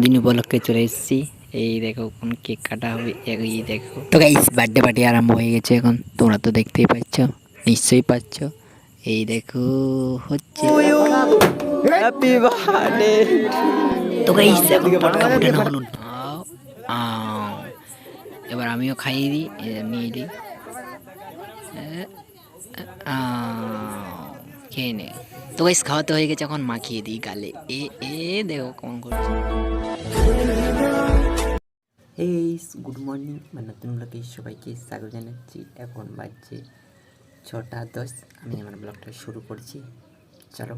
জন্মদিন উপলক্ষে চলে এসেছি। এই দেখো কোন কেক কাটা হবে এই দেখো। তো গাইস বার্থডে পার্টি আরম্ভ হয়ে গেছে এখন। তোমরা তো দেখতেই পাচ্ছ নিশ্চয়ই পাচ্ছ। এই দেখো হচ্ছে হ্যাপি বার্থডে তো গাইস এখন পটকা ফুটে না। এবার আমিও খাইয়ে দিই নিয়ে দিই খেয়ে নে। তো গাইস খাওয়াতে হয়ে গেছে এখন মাখিয়ে দিই গালে। এ এ দেখো কেমন করছে। এই গুড মর্নিং বা নতুন ব্লগে সবাইকে স্বাগত জানাচ্ছি। এখন বাজছে ছটা দশ আমি আমার ব্লগটা শুরু করছি। চলো।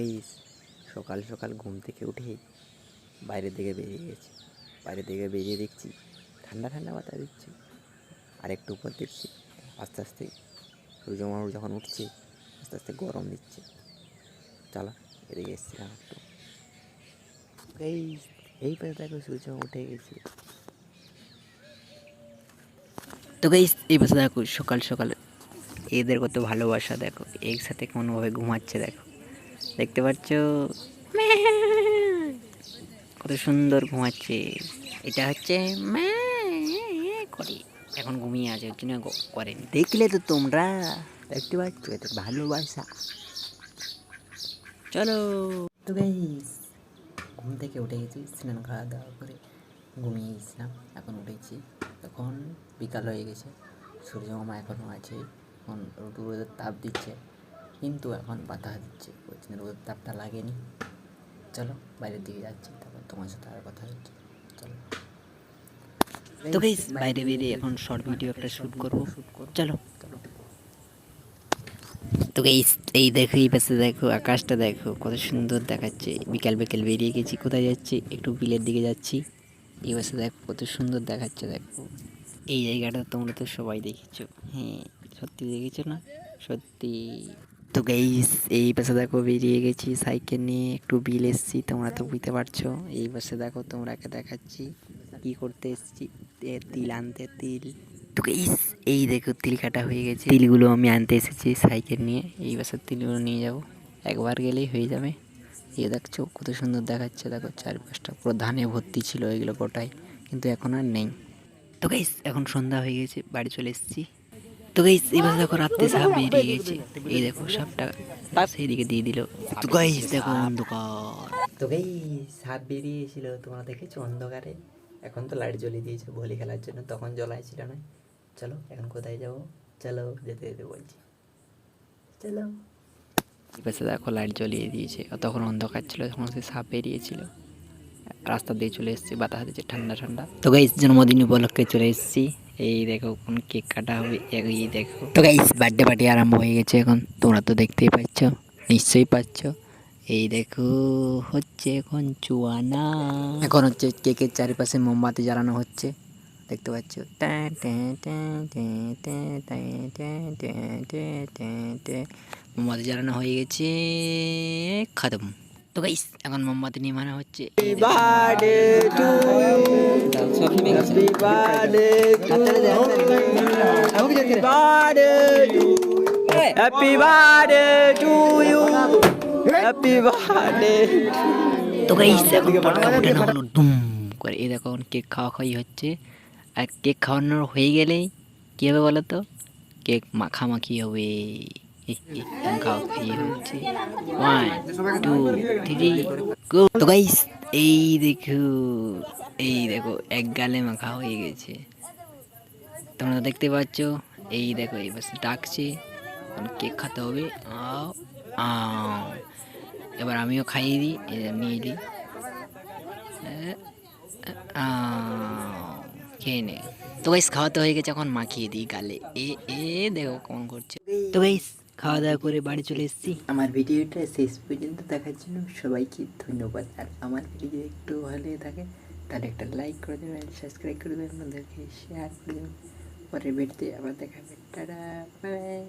এই সকাল সকাল ঘুম থেকে উঠে বাইরের দিকে বেরিয়ে গেছি। বাইরের দিকে বেরিয়ে দেখছি ঠান্ডা ঠান্ডা বাতাস দিচ্ছে। আর একটু উপর দেখছি আস্তে আস্তে সূর্য যখন উঠছে আস্তে আস্তে গরম দিচ্ছে। চালা, এদিকে এসেছিলাম একটু। এই এই পাশে দেখো সূর্য উঠে গেছে। তো গাইস এই পাশে দেখো সকাল সকাল এদের কত ভালোবাসা, দেখো। একসাথে কোনোভাবে ঘুমাচ্ছে, দেখো। দেখতে পাচ্ছ? কত সুন্দর ঘুমাচ্ছে। এটা হচ্ছে করে। এখন ঘুমিয়ে আছে ওই জন্য করেনি। দেখলে তো তোমরা, দেখতে পাচ্ছ এটা ভালোবাসা। চলো। তো গাইস ঘুম থেকে উঠে গেছি, স্নান খাওয়া দাওয়া করে ঘুমিয়ে গেছিলাম, এখন উঠেছি। এখন বিকাল হয়ে গেছে, সূর্য মামা এখনও আছে, এখন রোদ রোদের তাপ দিচ্ছে, কিন্তু এখন বাতাস দিচ্ছে, ওই জন্য রোদের তাপটা লাগেনি। চলো, বাইরের দিকে যাচ্ছি, তারপর তোমার সাথে আর কথা হচ্ছে। চলো। তো গাইস বাইরে বেরিয়ে এখন শর্ট ভিডিও একটা শুট করব। চলো। তো গাইস এই দেখো, এই পাশে দেখো, আকাশটা দেখো, কত সুন্দর দেখাচ্ছে। বিকাল বিকাল বেরিয়ে গেছি, কোথায় যাচ্ছি? একটু বিলের দিকে যাচ্ছি। এই পাশে দেখো, কত সুন্দর দেখাচ্ছে, দেখো। এই জায়গাটা তোমরা তো সবাই দেখেছ। হ্যাঁ সত্যি দেখেছ না? সত্যি। তো গাইস এই পাশে দেখো, বেরিয়ে গেছি সাইকেল নিয়ে। একটু বিল এসছি, তোমরা তো বুঝতে পারছ। এই পাশে দেখো, তোমরাকে দেখাচ্ছি। কি করতে এসেছি? তিল আনতে তিল। গাইস এই দেখো তিল কাটা হয়ে গেছে। তিলগুলো আমি আনতে এসেছি সাইকেল নিয়ে। এই বছর তিলগুলো নিয়ে যাব। একবার গেলেই হয়ে যাবে। এই দেখছ কত সুন্দর দেখাচ্ছে। দেখো চারপাশটা পুরো ধানে ভর্তি ছিল এগুলো গোটাই কিন্তু এখন আর নেই। তো গাইস এখন সন্ধ্যা হয়ে গেছে বাড়ি চলে এসেছি। তো গাইস এবার দেখো রাত্রে সাপ বেরিয়ে গেছে। এই দেখো সাপটা সেইদিকে দিয়ে দিল। তো গাইস দেখো অন্ধকার। তো এই সাপ বেরিয়েছিল তোমরা দেখেছ অন্ধকারে? এখন তো লাইট জ্বলিয়ে দিয়েছে ভলি খেলার জন্য। তখন জ্বলাই ছিল না। চলো, এখন কোথায় যাব? চলো, যেতে যেতে বলছি। চলো। দেখো, লাইট জ্বলিয়ে দিয়েছে। তখন অন্ধকার ছিল, তখন সে সাপ বেরিয়েছিল। রাস্তা দিয়ে চলে এসেছি, বাতাস দিচ্ছে ঠান্ডা ঠান্ডা। তো গাইস জন্মদিন উপলক্ষে চলে এসেছি। এই দেখো, কোন কেক কাটা হবে, এই দেখো। তো গাইস বার্থডে পার্টি আরম্ভ হয়ে গেছে এখন। তোমরা তো দেখতেই পাচ্ছ, নিশ্চয়ই পাচ্ছ। এই দেখো হচ্ছে এখন চুয়ানা এখন হচ্ছে কেকের চারিপাশে মোমবাতি জ্বালানো হচ্ছে দেখতে পাচ্ছ মোমবাতি জ্বালানো হয়ে গেছে খতম তো গাইস এখন মোমবাতি নিয়ে মানা হচ্ছে Happy birthday to you. Happy birthday তো গাইস এখন পটকা ফুটে না হলো দুম করে। এই দেখো কেক খাওয়া খাওয়াই হচ্ছে। আর কেক খাওয়ানোর হয়ে গেলেই কী হবে বলো তো? কেক মাখামাখি হবে। খাওয়া খাই হচ্ছে। ওয়ান টু থ্রি গো তো গাইস এই দেখো এই দেখো এক গালে মাখা হয়ে গেছে। তোমরা দেখতে পাচ্ছ? এই দেখো এই বাস ডাকছে। এখন কেক খেতে হবে। আও আও। এবার আমিও খাইয়ে দিই নিয়ে দিই খেয়ে নে। তো গাইস খাওয়াতে হয়ে গেছে, এখন মাখিয়ে দিই গালে। এ এ, দেখো কেমন করছে। তো গাইস খাওয়া দাওয়া করে বাড়ি চলে এসেছি। আমার ভিডিওটা শেষ পর্যন্ত দেখার জন্য সবাইকে ধন্যবাদ। আর আমার ভিডিও একটু ভালো থাকে, তাহলে একটা লাইক করে দেবেন সাবস্ক্রাইব করে দেবেন আমাদেরকে শেয়ার করে দেবেন। পরের ভিডিওতে আবার দেখাবেন টাটা বাই